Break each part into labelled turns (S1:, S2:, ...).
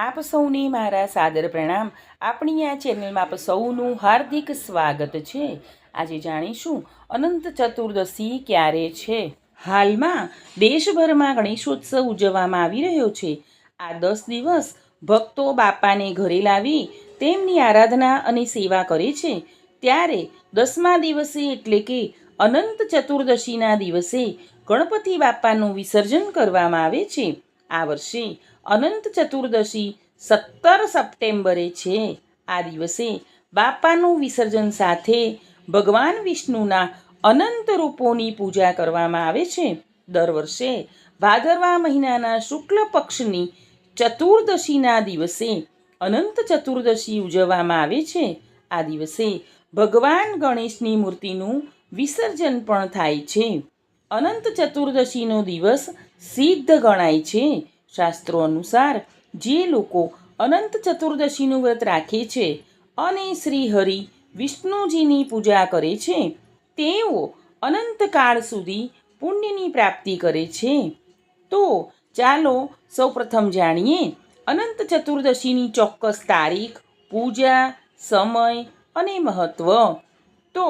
S1: આપ સૌને મારા સાદર પ્રણામ. આપણી આ ચેનલમાં આપ સૌનું હાર્દિક સ્વાગત છે. આજે જાણીશું, અનંત ચતુર્દશી ક્યારે છે? હાલમાં દેશભરમાં ગણેશોત્સવ ઉજવવામાં આવી રહ્યો છે. આ દસ દિવસ ભક્તો બાપાને ઘરે લાવી તેમની આરાધના અને સેવા કરે છે. ત્યારે દસમા દિવસે એટલે કે અનંત ચતુર્દશીના દિવસે ગણપતિ બાપાનું વિસર્જન કરવામાં આવે છે. આ વર્ષે અનંત ચતુર્દશી સત્તર સપ્ટેમ્બરે છે. આ દિવસે બાપાનું વિસર્જન સાથે ભગવાન વિષ્ણુના અનંત રૂપોની પૂજા કરવામાં આવે છે. દર વર્ષે ભાદરવા મહિનાના શુક્લ પક્ષની ચતુર્દશીના દિવસે અનંત ચતુર્દશી ઉજવવામાં આવે છે. આ દિવસે ભગવાન ગણેશની મૂર્તિનું વિસર્જન પણ થાય છે. અનંત ચતુર્દશીનો દિવસ સિદ્ધ ગણાય છે. શાસ્ત્રો અનુસાર જે લોકો અનંત ચતુર્દશીનું વ્રત રાખે છે અને શ્રી હરિ વિષ્ણુજીની પૂજા કરે છે, તેઓ અનંતકાળ સુધી પુણ્યની પ્રાપ્તિ કરે છે. તો ચાલો સૌપ્રથમ જાણીએ અનંત ચતુર્દશીની ચોક્કસ તારીખ, પૂજા, સમય અને મહત્ત્વ તો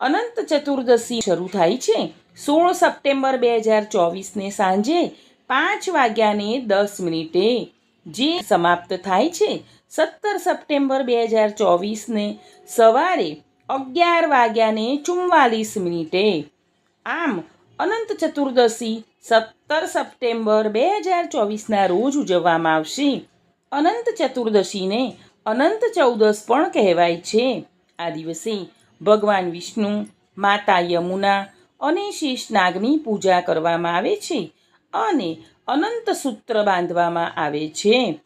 S1: અનંત ચતુર્દશી શરૂ થાય છે સોળ સપ્ટેમ્બર બે હજાર ચોવીસને સાંજે પાંચ વાગ્યાને દસ મિનિટે, જે સમાપ્ત થાય છે. સત્તર સપ્ટેમ્બર બે હજાર ચોવીસને સવારે અગિયાર વાગ્યાને ચુમ્માલીસ મિનિટે. આમ, અનંત ચતુર્દશી સત્તર સપ્ટેમ્બર બે હજાર ચોવીસના રોજ ઉજવવામાં આવશે. અનંત ચતુર્દશીને અનંત ચૌદશ પણ કહેવાય છે. આ દિવસે ભગવાન વિષ્ણુ, માતા યમુના અને શેષ નાગની પૂજા કરવામાં આવે છે અને અનંત સૂત્ર બાંધવામાં આવે છે.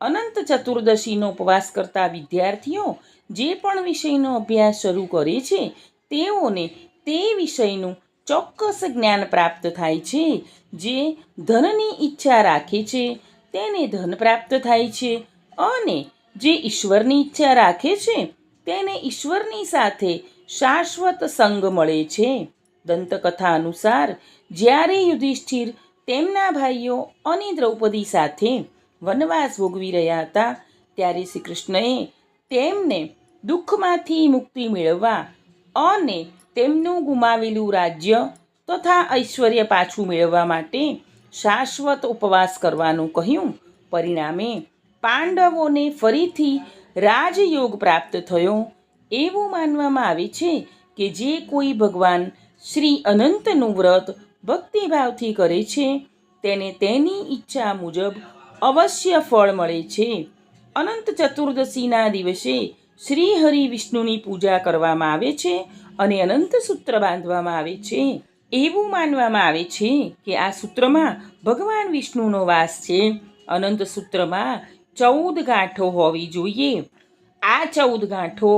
S1: અનંત ચતુર્દશીનો ઉપવાસ કરતા વિદ્યાર્થીઓ જે પણ વિષયનો અભ્યાસ શરૂ કરે છે, તેઓને તે વિષયનું ચોક્કસ જ્ઞાન પ્રાપ્ત થાય છે. જે ધનની ઈચ્છા રાખે છે, તેને ધન પ્રાપ્ત થાય છે અને જે ઈશ્વરની ઈચ્છા રાખે છે, તેને ઈશ્વરની સાથે શાશ્વત સંગ મળે છે. દંતકથા અનુસાર, જ્યારે યુધિષ્ઠિર તેમના ભાઈઓ અને દ્રૌપદી સાથે વનવાસ ભોગવી રહ્યા હતા, ત્યારે શ્રી કૃષ્ણએ તેમને દુઃખમાંથી મુક્તિ મેળવવા અને તેમનું ગુમાવેલું રાજ્ય તથા ઐશ્વર્ય પાછું મેળવવા માટે શાશ્વત ઉપવાસ કરવાનું કહ્યું. પરિણામે પાંડવોને ફરીથી રાજયોગ પ્રાપ્ત થયો. એવું માનવામાં આવે છે કે જે કોઈ ભગવાન શ્રી અનંતનું વ્રત ભક્તિભાવથી કરે છે. તેને તેની ઈચ્છા મુજબ અવશ્ય ફળ મળે છે. અનંત ચતુર્દશીના દિવસે શ્રી હરિ વિષ્ણુની પૂજા કરવામાં આવે છે અને અનંત સૂત્ર બાંધવામાં આવે છે. એવું માનવામાં આવે છે કે આ સૂત્રમાં ભગવાન વિષ્ણુનો વાસ છે. અનંત સૂત્રમાં ચૌદ ગાંઠો હોવી જોઈએ. આ ચૌદ ગાંઠો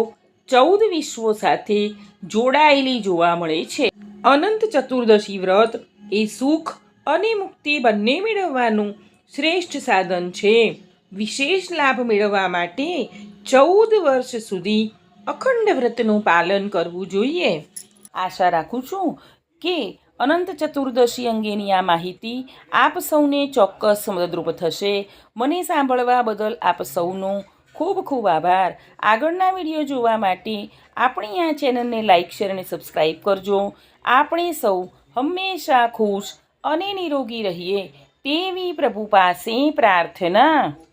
S1: ચૌદ વિશ્વો સાથે જોડાયેલી જોવા મળે છે. અનંત ચતુર્દશી વ્રત એ સુખ અને મુક્તિ બંને મેળવવાનું શ્રેષ્ઠ સાધન છે. વિશેષ લાભ મેળવવા માટે ચૌદ વર્ષ સુધી અખંડ વ્રતનું પાલન કરવું જોઈએ. આશા રાખું છું કે અનંત ચતુર્દશી અંગેની આ માહિતી આપ સૌને ચોક્કસ મદદરૂપ થશે. મને સાંભળવા બદલ આપ સૌનો ખૂબ ખૂબ આભાર. આગળના વીડિયો જોવા માટે આપણી આ ચેનલને લાઇક શેર અને સબસ્ક્રાઈબ કરજો. આપણે સૌ હંમેશા ખુશ અને નિરોગી રહીએ તેવી પ્રભુ પાસે પ્રાર્થના.